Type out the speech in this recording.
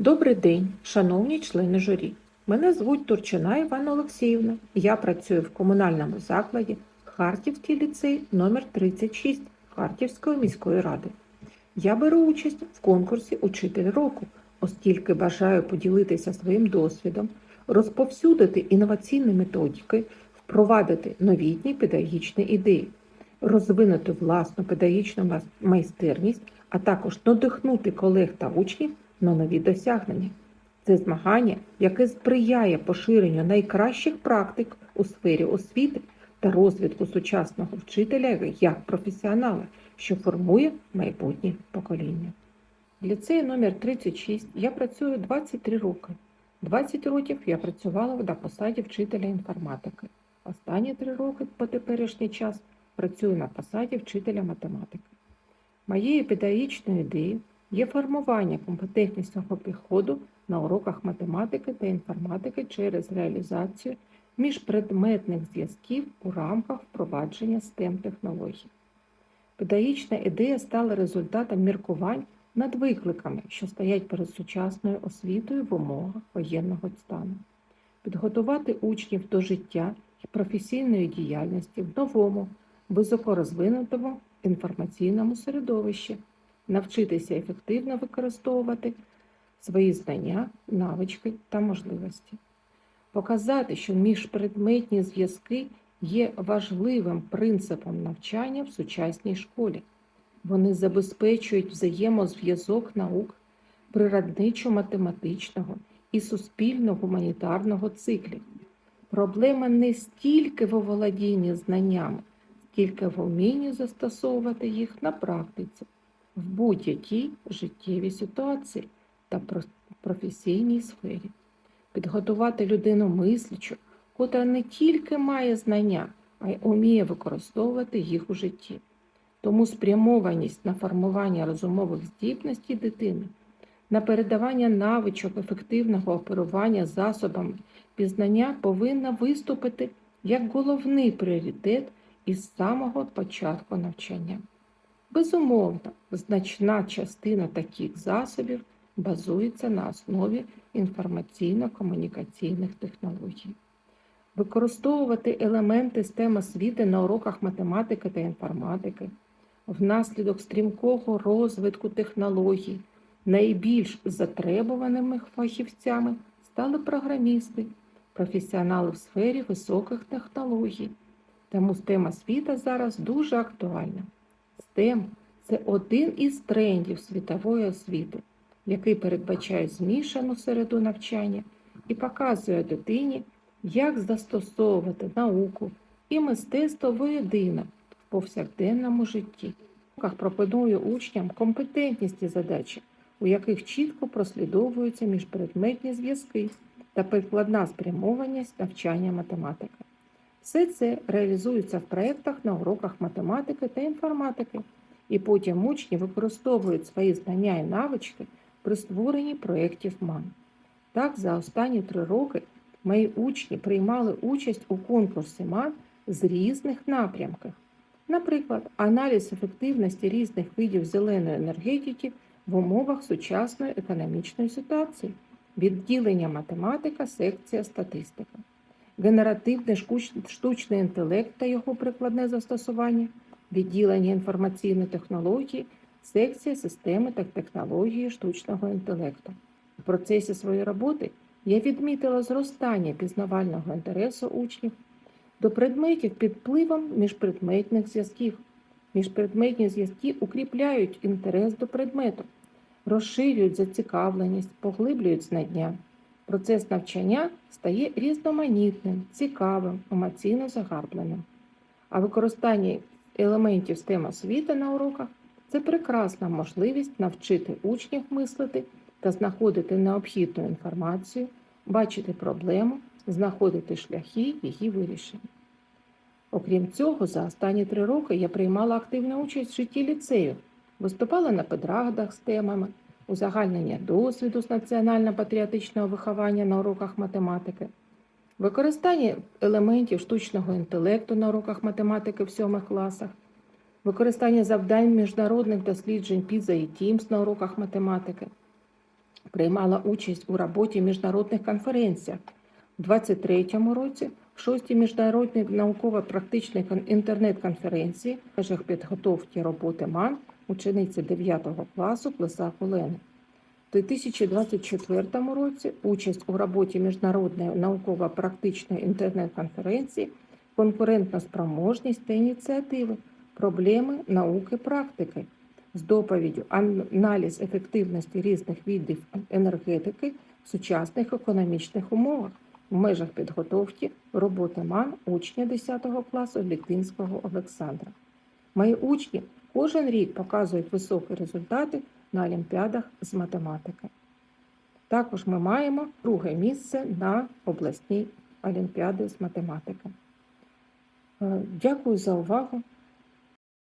Добрий день, шановні члени журі. Мене звуть Турчина Івана Олексіївна. Я працюю в комунальному закладі Харківський ліцей номер 36 Харківської міської ради. Я беру участь в конкурсі Учитель року, оскільки бажаю поділитися своїм досвідом, розповсюдити інноваційні методики, впровадити новітні педагогічні ідеї, розвинути власну педагогічну майстерність, а також надихнути колег та учнів на нові досягнення. Це змагання, яке сприяє поширенню найкращих практик у сфері освіти та розвитку сучасного вчителя як професіонала, що формує майбутнє покоління. В ліцеї номер 36 я працюю 23 роки. 20 років я працювала на посаді вчителя інформатики. Останні 3 роки по теперішній час працюю на посаді вчителя математики. Моєю педагогічною ідеєю є формування компетентнісного підходу на уроках математики та інформатики через реалізацію міжпредметних зв'язків у рамках впровадження STEM технологій. Педагогічна ідея стала результатом міркувань над викликами, що стоять перед сучасною освітою в умовах воєнного стану, підготувати учнів до життя і професійної діяльності в новому, високорозвинутому інформаційному середовищі, навчитися ефективно використовувати свої знання, навички та можливості, показати, що міжпредметні зв'язки є важливим принципом навчання в сучасній школі. Вони забезпечують взаємозв'язок наук природничо-математичного і суспільно-гуманітарного циклів. Проблема не стільки в оволодінні знаннями, скільки в умінні застосовувати їх на практиці в будь-якій життєвій ситуації та професійній сфері. Підготувати людину мислячу, котра не тільки має знання, а й уміє використовувати їх у житті. Тому спрямованість на формування розумових здібностей дитини, на передавання навичок ефективного оперування засобами пізнання повинна виступити як головний пріоритет із самого початку навчання. Безумовно, значна частина таких засобів базується на основі інформаційно-комунікаційних технологій. Використовувати елементи STEM освіти на уроках математики та інформатики внаслідок стрімкого розвитку технологій найбільш затребуваними фахівцями стали програмісти, професіонали в сфері високих технологій. Тому STEM освіта зараз дуже актуальна. STEM – це один із трендів світової освіти, який передбачає змішану середу навчання і показує дитині, як застосовувати науку і мистецтво воєдино в повсякденному житті. Пропоную учням компетентність і задачі, у яких чітко прослідовуються міжпредметні зв'язки та прикладна спрямованість навчання математики. Все це реалізується в проєктах на уроках математики та інформатики, і потім учні використовують свої знання і навички при створенні проєктів МАН. Так, за останні три роки мої учні приймали участь у конкурсі МАН з різних напрямків. Наприклад, аналіз ефективності різних видів зеленої енергетики в умовах сучасної економічної ситуації, відділення математика, секція статистика генеративний штучний інтелект та його прикладне застосування, відділення інформаційної технології, секція системи та технології штучного інтелекту. В процесі своєї роботи я відмітила зростання пізнавального інтересу учнів до предметів під впливом міжпредметних зв'язків. Міжпредметні зв'язки укріпляють інтерес до предмету, розширюють зацікавленість, поглиблюють знання. Процес навчання стає різноманітним, цікавим, емоційно загарбленим. А використання елементів STEM освіти на уроках це прекрасна можливість навчити учнів мислити та знаходити необхідну інформацію, бачити проблему, знаходити шляхи її вирішення. Окрім цього, за останні три роки я приймала активну участь в житті ліцею, виступала на педрадах з темами, узагальнення досвіду з національно-патріотичного виховання на уроках математики, використання елементів штучного інтелекту на уроках математики в сьомих класах, використання завдань міжнародних досліджень PISA і TIMSS на уроках математики, приймала участь у роботі міжнародних конференціях. У 2023 році шостій міжнародній науково-практичній інтернет-конференції в межах підготовки роботи МАН учениці 9 класу Плесак Олени. У 2024 році участь у роботі міжнародної науково-практичної інтернет-конференції конкурентна спроможність та ініціативи, проблеми науки практики з доповіддю аналіз ефективності різних видів енергетики в сучасних економічних умовах в межах підготовки роботи МАН учня 10 класу Літинського Олександра. Мої учні кожен рік показують високі результати на олімпіадах з математики. Також ми маємо друге місце на обласній олімпіаді з математики. Е, Дякую за увагу.